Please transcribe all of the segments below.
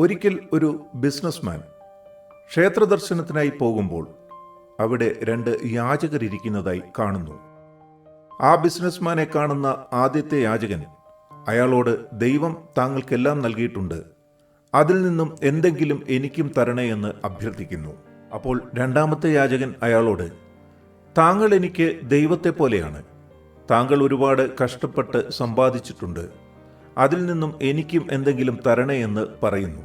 ഒരിക്കൽ ഒരു ബിസിനസ്മാൻ ക്ഷേത്ര ദർശനത്തിനായി പോകുമ്പോൾ അവിടെ രണ്ട് യാചകർ ഇരിക്കുന്നതായി കാണുന്നു. ആ ബിസിനസ്മാനെ കാണുന്ന ആദ്യത്തെ യാചകൻ അയാളോട് ദൈവം താങ്കൾക്കെല്ലാം നൽകിയിട്ടുണ്ട്. അതിൽ നിന്നും എന്തെങ്കിലും എനിക്കും തരണേ എന്ന് അഭ്യർത്ഥിക്കുന്നു. അപ്പോൾ രണ്ടാമത്തെ യാചകൻ അയാളോട് താങ്കൾ എനിക്ക് ദൈവത്തെ പോലെയാണ് താങ്കൾ ഒരുപാട് കഷ്ടപ്പെട്ട് സമ്പാദിച്ചിട്ടുണ്ട്. അതിൽ നിന്നും എനിക്കും എന്തെങ്കിലും തരണേ എന്ന് പറയുന്നു.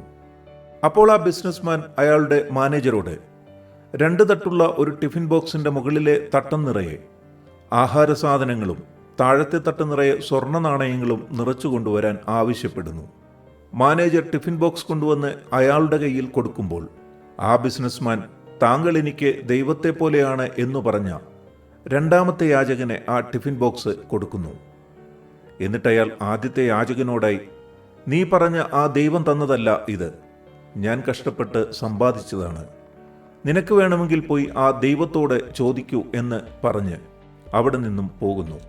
അപ്പോൾ ആ ബിസിനസ്മാൻ അയാളുടെ മാനേജരോട് രണ്ട് തട്ടുള്ള ഒരു ടിഫിൻ ബോക്സിന്റെ മുകളിലെ തട്ടം നിറയെ ആഹാര സാധനങ്ങളും താഴത്തെ തട്ട് നിറയെ സ്വർണ നാണയങ്ങളും നിറച്ചു കൊണ്ടുവരാൻ ആവശ്യപ്പെടുന്നു. മാനേജർ ടിഫിൻ ബോക്സ് കൊണ്ടുവന്ന് അയാളുടെ കയ്യിൽ കൊടുക്കുമ്പോൾ ആ ബിസിനസ്മാൻ താങ്കൾ എനിക്ക് ദൈവത്തെ പോലെയാണ് എന്നു പറഞ്ഞ രണ്ടാമത്തെ യാചകനെ ആ ടിഫിൻ ബോക്സ് കൊടുക്കുന്നു. എന്നിട്ട് അയാൾ ആദ്യത്തെ യാചകനോടായി നീ പറഞ്ഞ ആ ദൈവം തന്നതല്ല ഇത്. ഞാൻ കഷ്ടപ്പെട്ട് സമ്പാദിച്ചതാണ്. നിനക്ക് വേണമെങ്കിൽ പോയി ആ ദൈവത്തോട് ചോദിക്കൂ എന്ന് പറഞ്ഞ് അവിടെ നിന്നും പോകുന്നു.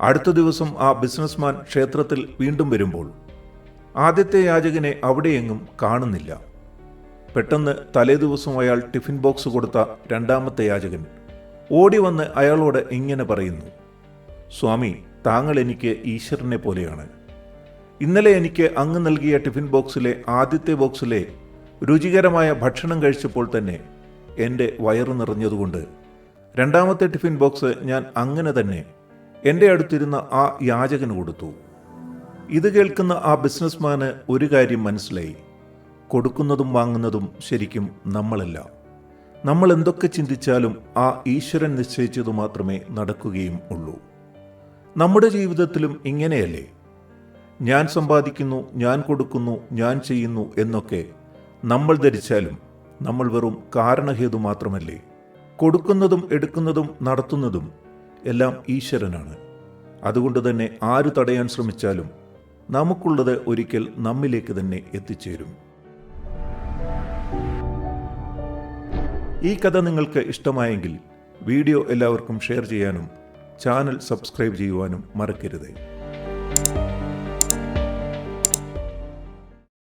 അടുത്ത ദിവസം ആ ബിസിനസ്മാൻ ക്ഷേത്രത്തിൽ വീണ്ടും വരുമ്പോൾ ആദ്യത്തെ യാചകനെ അവിടെയെങ്ങും കാണുന്നില്ല. പെട്ടെന്ന് തലേദിവസം അയാൾ ടിഫിൻ ബോക്സ് കൊടുത്ത രണ്ടാമത്തെ യാചകൻ ഓടി വന്ന് അയാളോട് ഇങ്ങനെ പറയുന്നു സ്വാമി താങ്കൾ എനിക്ക് ഈശ്വരനെ പോലെയാണ്. ഇന്നലെ എനിക്ക് അങ്ങ് നൽകിയ ടിഫിൻ ബോക്സിലെ ആദ്യത്തെ ബോക്സിലെ രുചികരമായ ഭക്ഷണം കഴിച്ചപ്പോൾ തന്നെ എന്റെ വയറ് നിറഞ്ഞതുകൊണ്ട് രണ്ടാമത്തെ ടിഫിൻ ബോക്സ് ഞാൻ അങ്ങനെ തന്നെ എന്റെ അടുത്തിരുന്ന ആ യാചകന് കൊടുത്തു. ഇത് കേൾക്കുന്ന ആ ബിസിനസ്മാന് ഒരു കാര്യം മനസ്സിലായി. കൊടുക്കുന്നതും വാങ്ങുന്നതും ശരിക്കും നമ്മളല്ല. നമ്മൾ എന്തൊക്കെ ചിന്തിച്ചാലും ആ ഈശ്വരൻ നിശ്ചയിച്ചതു മാത്രമേ നടക്കുകയും ഉള്ളൂ. നമ്മുടെ ജീവിതത്തിലും ഇങ്ങനെയല്ലേ? ഞാൻ സമ്പാദിക്കുന്നു ഞാൻ കൊടുക്കുന്നു ഞാൻ ചെയ്യുന്നു എന്നൊക്കെ നമ്മൾ ധരിച്ചാലും നമ്മൾ വെറും കാരണഹേതു മാത്രമല്ലേ? കൊടുക്കുന്നതും എടുക്കുന്നതും നടത്തുന്നതും എല്ലാം ഈശ്വരനാണ്. അതുകൊണ്ട് തന്നെ ആര് തടയാൻ ശ്രമിച്ചാലും നമുക്കുള്ളത് ഒരിക്കൽ നമ്മിലേക്ക് തന്നെ എത്തിച്ചേരും. ഈ കഥ നിങ്ങൾക്ക് ഇഷ്ടമായെങ്കിൽ വീഡിയോ എല്ലാവർക്കും ഷെയർ ചെയ്യാനും ചാനൽ സബ്സ്ക്രൈബ് ചെയ്യുവാനും മറക്കരുത്.